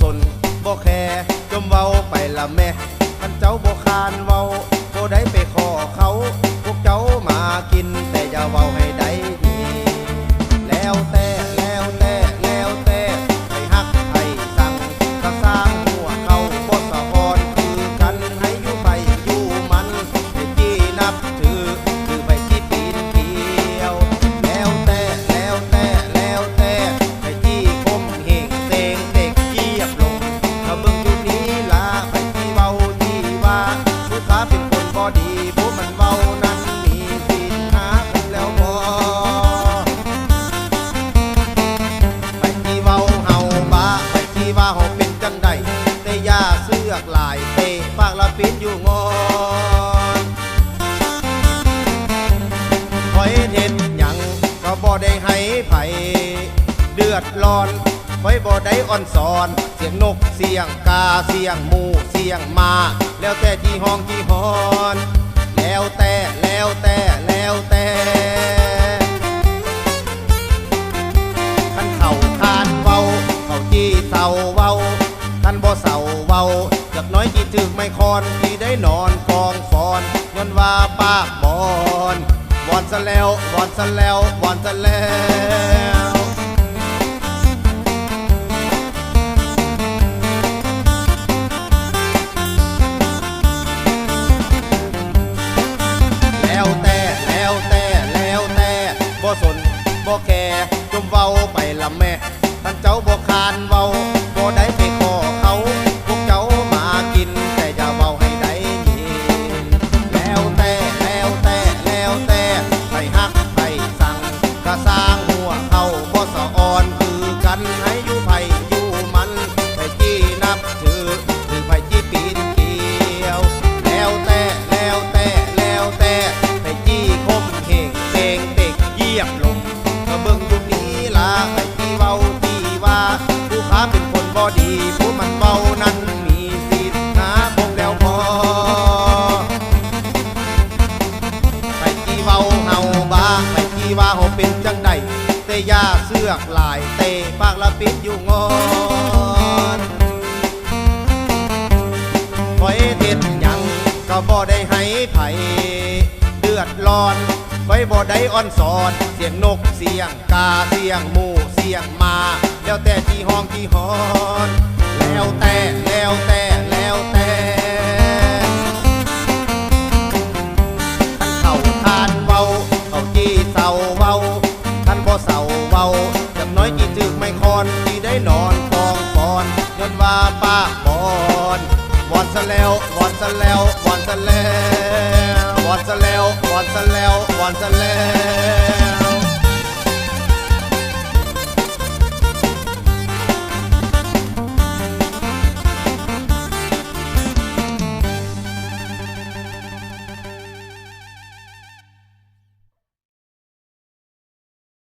สนบ่แคร์จมเว้าไปละแม่ ย่าเสือกลายเตะปากละปินอยู่งอนคอยเห็นหยังก็บ่ได้ให้ไผเดือดร้อนคอยบ่ได้อ่อนสอน เสียงนกเสียงกาเสียงหมูเสียงมา แล้วแต่ที่ห้องที่หอน แล้วแต่แล้วแต่แล้วแต่ท่านเข่าคานเว้าเขาจี้เศร้า เศร้าจากน้อยกี่ถึกไม่คอนที่ได้นอนกองฟอนย้อนว่าปากบอนวอนซะแล้ววอนซะแล้ววอนซะแล้วแล้วแต่แล้วแต่แล้วแต่บ่สนบ่แคร์จมเว้าไปละแม่ท่านเจ้าบ่คานเว้าบ่ได้ เบิ่งอยู่นี้ล่ะให้ที่เว้าที่ว่า ผู้ค้าเป็นคนบ่ดี ผู้มันเว้านั้นมีสิทธิ์หาคงแล้วพอไปที่เว้าเฮาบ้าไปที่ว่าเฮาเป็นจังใดแต่อย่าเสือกหลายเตะปากละปิดอยู่งอนคอยเด็ดยังก็บ่ได้ให้ไผเดือดร้อน คอยบ่ได้อ่อนสอน เสียงนกเสียงกาเสียงหมูเสียงมา แล้วแต่ที่ห้องที่หอน แล้วแต่แล้วแต่แล้วแต่ท่านเข่าทานเว้าเข่าจี้เศร้าเว้าท่านบ่เศร้าเว้าจังน้อยกี่จึกไม่คอนที่ได้นอนกองฟอนย้อนว่าป้าบอนวอนซะแล้ววอนซะแล้ววอนซะแล้ว อนซะแล้ววอนซะแล้ววอนซะแล้ว